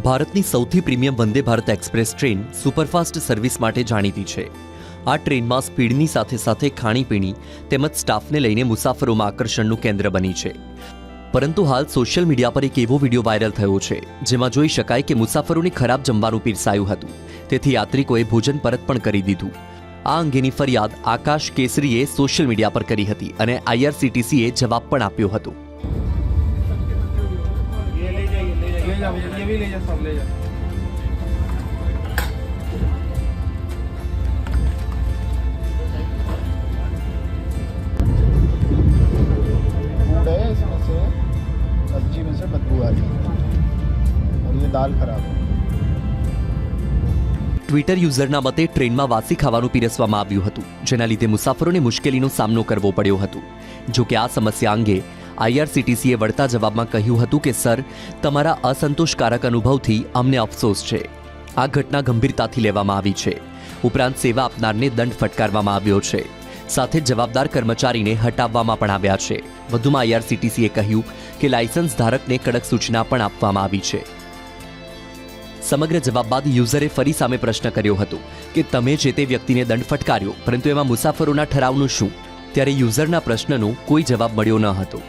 ભારતની સૌથી premium Vande Bharat express train superfast service માટે જાણીતી છે. આ ટ્રેનમાં સ્પીડની સાથે સાથે ખાણીપીણી તેમજ સ્ટાફને લઈને મુસાફરોમાં આકર્ષણનું કેન્દ્ર બની છે. પરંતુ હાલ સોશિયલ મીડિયા પર એક એવો વીડિયો વાયરલ થયો છે, જેમાં જોઈ શકાય કે મુસાફરોને ખરાબ જમવાનું પીરસાયું હતું. તેથી યાત્રિકોએ ભોજન પરત પણ કરી દીધું. આ અંગેની ફરિયાદ આકાશ કેસરીએ સોશિયલ મીડિયા પર કરી હતી અને આઈઆરસીટીસીએ જવાબ પણ આપ્યો હતો. जा भैया ये भी ले जा सब ले जा फूड है इसमें से सब्जी में से बदबू आ रही है और ये दाल खराब है ટ્વિટર યુઝરના મતે ટ્રેનમાં વાસી ખાવાનું પીરસવામાં આવ્યું હતું જેના લીધે મુસાફરોને મુશ્કેલીનો સામનો કરવો પડ્યો હતો જો કે આ સમસ્યા અંગે આઈઆરસીટીસીએ વળતા જવાબમાં કહ્યું હતું કે, સર, તમારા અસંતોષકારક અનુભવથી અમને અફસોસ છે. આ ઘટના ગંભીરતાથી લેવામાં આવી છે. ઉપરાંત સેવા આપનારને દંડ ફટકારવામાં આવ્યો છે. સાથે જવાબદાર કર્મચારીને હટાવવામાં પણ આવ્યા છે. વધુમાં આઈઆરસીટીસીએ કહ્યું કે, લાયસન્સ ધારકને કડક સૂચના પણ આપવામાં આવી છે. સમગ્ર જવાબ બાદ યુઝરે ફરી સામે પ્રશ્ન કર્યો હતો કે, તમે જે તે વ્યક્તિને દંડ ફટકાર્યો, પરંતુ એમાં મુસાફરોના ઠરાવનું શું? ત્યારે યુઝરના પ્રશ્નનો કોઈ જવાબ મળ્યો ન હતો.